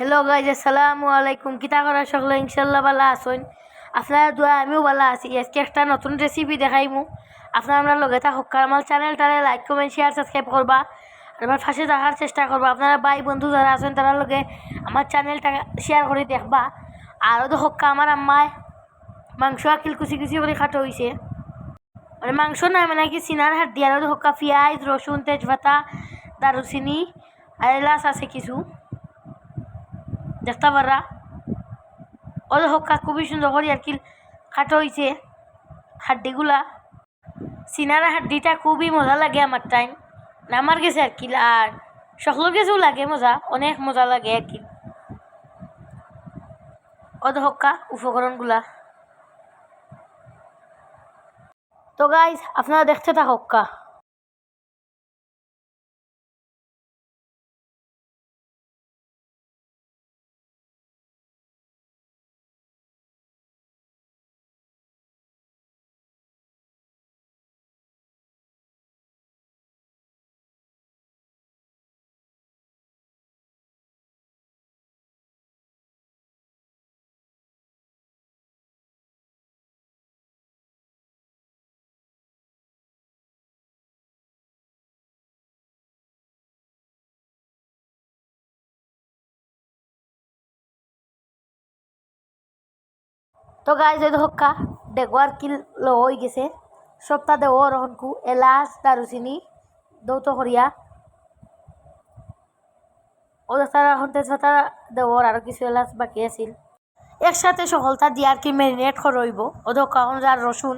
Hello guys আসসালামু আলাইকুম কিতা করা সকলে ইনশাল্লাহ ভালো আসুন আপনারা দোয়া আমিও ভালো আছি আজকে একটা নতুন রেসিপি দেখাইমু আপনারা আমরা লগে থাকুক আমার চ্যানেলটারে লাইক কমেন্ট শেয়ার সাবস্ক্রাইব করবা আর আমার পাশে থাকার চেষ্টা করবা আপনারা ভাই বন্ধু যারা আছেন তারা লগে আমার চ্যানেলটা শেয়ার করে দেখবা আরও তো দেখুক আমার আম্মায় মাংস আকিল কুচি কুচি করে খাটো হয়েছে মানে মাংস নয় মানে কি সিনার হাত দিয়ে আরও দেখুক পেঁয়াজ রসুন তেজপাতা দারুচিনি আর এলাচ আছে কিছু দেখতে পারা ও হক্কা খুবই সুন্দর করে আর কি খাটো হয়েছে হাড্ডিগুলা। সিনারা হাড্ডিটা খুবই মজা লাগে আমার টাইম আমার গেছে আর কি, আর সকলের গেছেও লাগে মজা, অনেক মজা লাগে আর কি। ও হক্কা উপকরণগুলা। তো গাইজ আপনারা দেখতে থাকা তো গাইজ ওই হক্কা ডেগুয়ার কিল লো হয়ে গেছে। সপ্তাহ দেব রহনকু এলাচ, দারুচিনি, দৌত করিয়া ও তারা দেওয়ার আরও কিছু এলাচ বাকি আছিল। একসাথে সকলতা দিয়ে আর কি ম্যারিনেট করইব দোকা এখন যার রসুন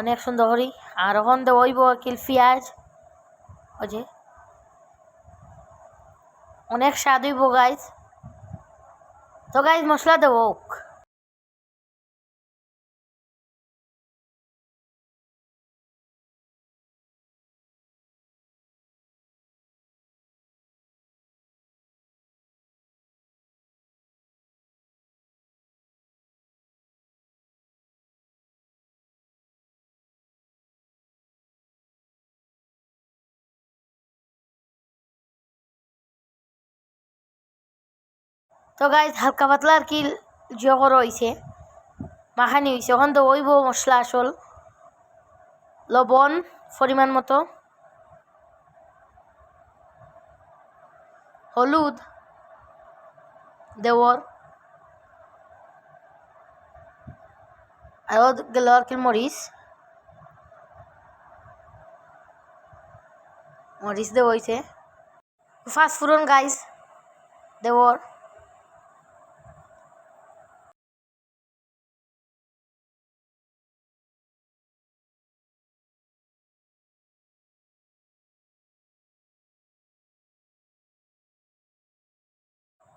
অনেক সুন্দর করি আর এখন দেওয়াইব কিল পেঁয়াজ। ও অনেক স্বাদ হইব গাইজ তো গাইজ মশলা দেবো তো গাইজ হালকা পাতলা আর কি জগর হয়েছে মাখানি হয়েছে ওখান তো ওইব মশলা আসল। লবণ পরিমাণ মতো। হলুদ। দেওয়ার। আর গেল আর কি মরিচ। মরিচ দেওয়া হয়েছে ফাস্ট ফুরন গাইজ দেওয়ার।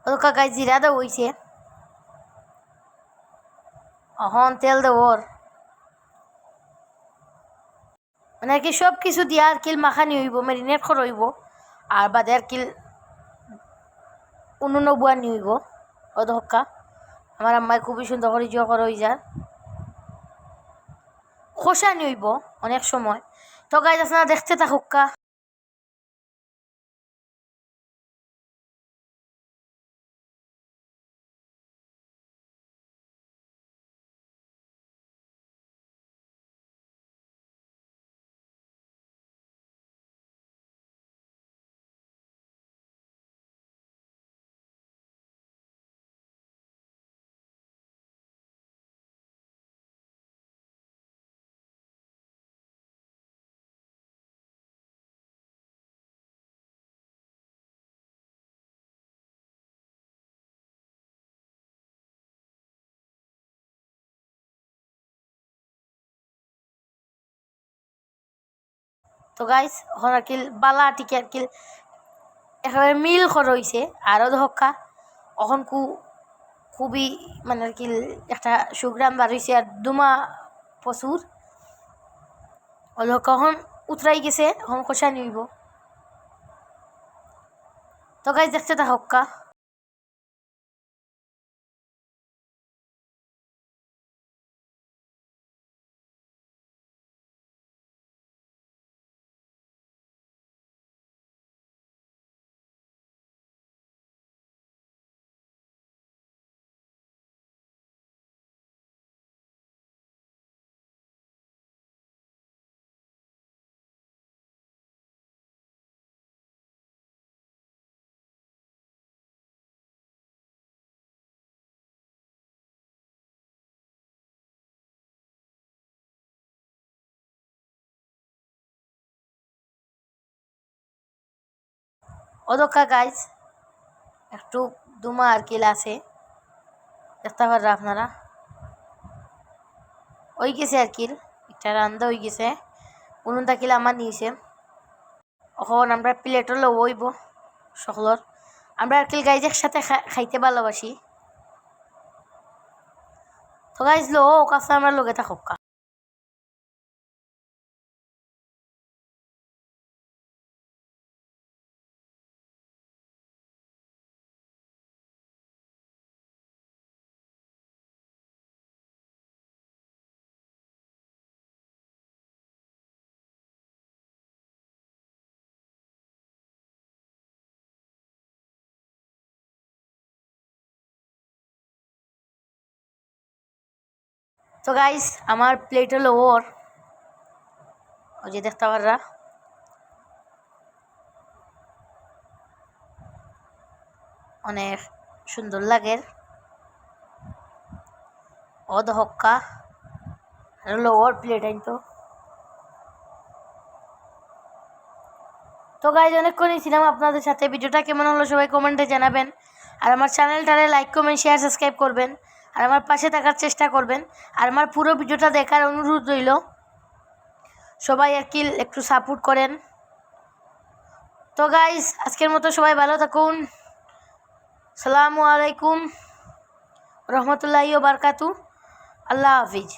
ওর কাকায় জিরা দেওয়া হয়েছে অহন তেল দেওয়ার মানে আর কি সব কিছু দিয়া আর কিল মাখানি হইব মেরিনেট করইব আর বাদে আর কিল উনুন বুয়ানি হইব ও ধক্কা আমার আম্মায় খুবই সুন্দর করে জিও করে হয়ে যায় খোসানি হইব অনেক সময় তো গাইজ আপনারা দেখতে তো গাইজ এখন আর কি বালা টিকে আর কি একেবারে মিল রয়েছে আরও ধক্কা অখন কু, খুবই মানে কি, একটা সুগ্রাম বাড়িছে আর দুমা প্রচুর কখন উতরাই গেছে এখন কষা নিব। তো গাইজ দেখতে থাকা অদক্কা গাইজ একটু দুমা আর কিল আছে দেখতে পাররা আপনারা। ওই গেছে আর কিল একটা রান্দা হয়ে গেছে। উনুনটা কিল আমার নিয়েছে এখন আমরা প্লেটও লব হইব সকলর। আমরা আর কিল গাইজ একসাথে খাইতে ভালোবাসি। তো গাইজ লো কাছে আমরা লগে থাকুক। তো গাইস আমার প্লেট হলো ওর। ওই যে দেখতে পাররা। অনেক সুন্দর লাগে। অদ হক্কা হলো ওর প্লেট আইন তো। তো গাইজ অনেকক্ষণই ছিলাম আপনাদের সাথে। ভিডিওটা কেমন হলো সবাই কমেন্টে জানাবেন। আর আমার চ্যানেলটারে লাইক কমেন্ট শেয়ার সাবস্ক্রাইব করবেন। আর আমার পাশে থাকার চেষ্টা করবেন। আর আমার পুরো ভিডিওটা দেখার অনুরোধ রইল, সবাই আর কি একটু সাপোর্ট করেন। তো গাইস আজকের মতো সবাই ভালো থাকুন। সালামু আলাইকুম, রহমতুল্লাহ বারকাতু। আল্লাহ হাফিজ।